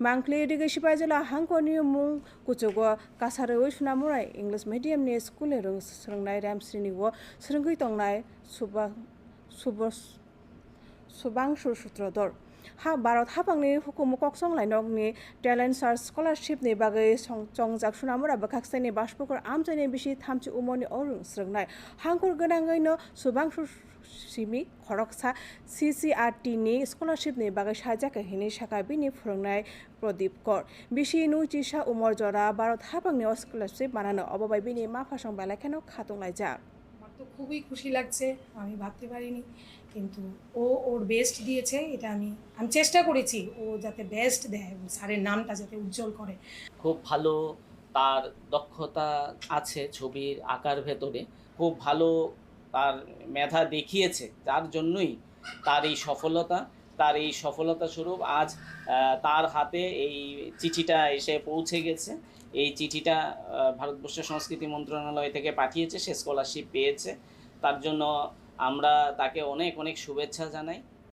Mangkli digi sipajala hangkoni mung kuchugo kasaroi sunamurai English medium ni school rung srungnai ramsrini wo srungui subangshu sutrodor ha Bharat hapangni hukumu koksong lainokni talent search scholarship ni song chongjak sunamura bakhaksani bashpokor amchaini bisi thamchi umoni orung srungnai hangkur gwnangui no subangshu simi khoroksa CCRT ni scholarship ni bagui sajak hini saka bini phurungnai প্রদীপ কর বিশি নু চিসা উমর জরা Bharat হাপাংনি scholarship বানানো অববাই বিনি মাফাসং বেলাখানো খাতংলাই যা আমার তো খুবই খুশি লাগছে, আমি ভাবতে পারিনি। কিন্তু ও ওর বেস্ট দিয়েছে, এটা আমি আমি চেষ্টা করেছি, ও যাতে বেস্ট দেয় স্যারের নামটা যাতে উজ্জ্বল করে। খুব ভালো তার দক্ষতা আছে ছবির আঁকার ভেতরে, খুব ভালো তার মেধা দেখিয়েছে, যার জন্যই তার এই সফলতা। তার এই সফলতা স্বরূপ আজ তার হাতে এই চিঠিটা এসে পৌঁছে গেছে। এই চিঠিটা ভারতবর্ষ সংস্কৃতি মন্ত্রণালয় থেকে পাঠিয়েছে, সে স্কলারশিপ পেয়েছে। তার জন্য আমরা তাকে অনেক অনেক শুভেচ্ছা জানাই।